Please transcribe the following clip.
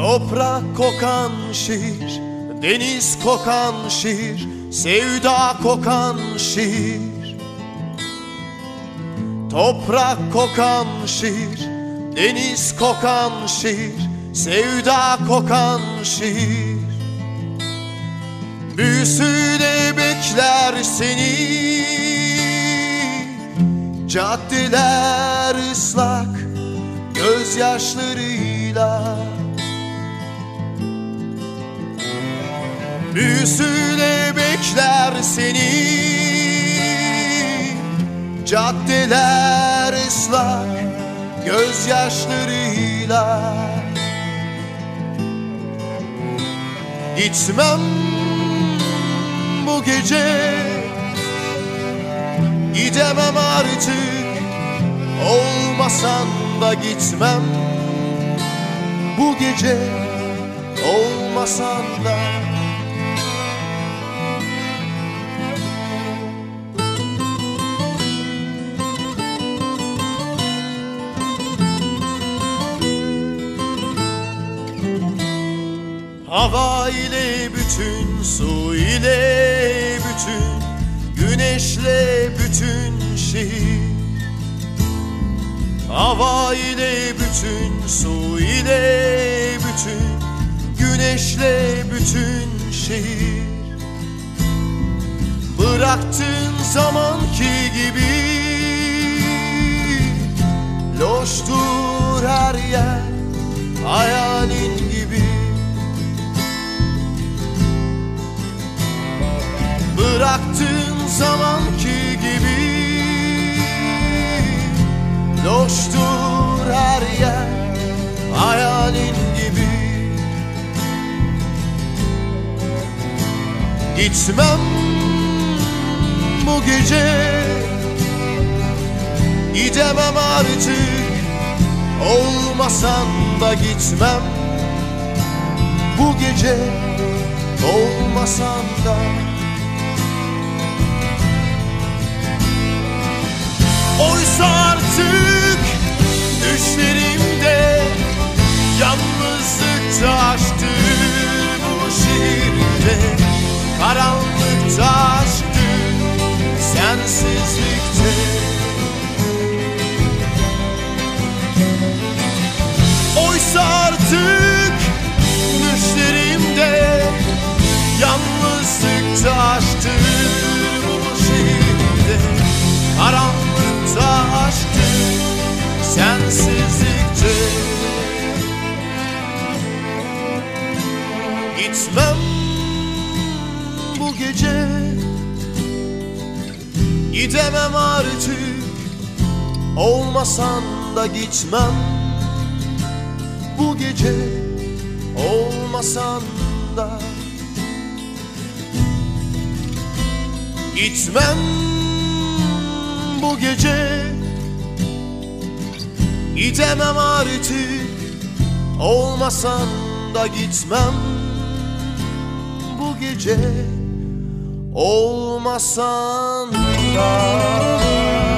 Toprak kokan şiir, deniz kokan şiir, sevda kokan şiir. Toprak kokan şiir, deniz kokan şiir, sevda kokan şiir. Büyüsüyle bekler seni Caddeler ıslak gözyaşlarıyla Büyüsüyle bekler seni. Caddeler ıslak gözyaşlarıyla. Gitmem bu gece. Gidemem artık. Olmasan da gitmem. Bu gece Olmasan da Hava ile bütün, su ile bütün, güneşle bütün şehir. Hava ile bütün, su ile bütün, güneşle bütün şehir. Bıraktığın zamanki gibi Loştur her yer hayalin Bıraktığın zamanki gibi. Loştur her yer hayalin gibi. Gitmem bu gece Gidemem artık. Olmasan da gitmem Bu gece Olmasan da şehirde Karanlık taştı sensizlikte. Oysa artık düşlerimde Yalnızlık taştı bu şehirde. Karanlık taştı sensizlikte gece. Gidemem artık Olmasan da gitmem. Bu gece olmasan da Gitmem. Bu gece Gidemem artık olmasan da gitmem. Bu gece olmasan da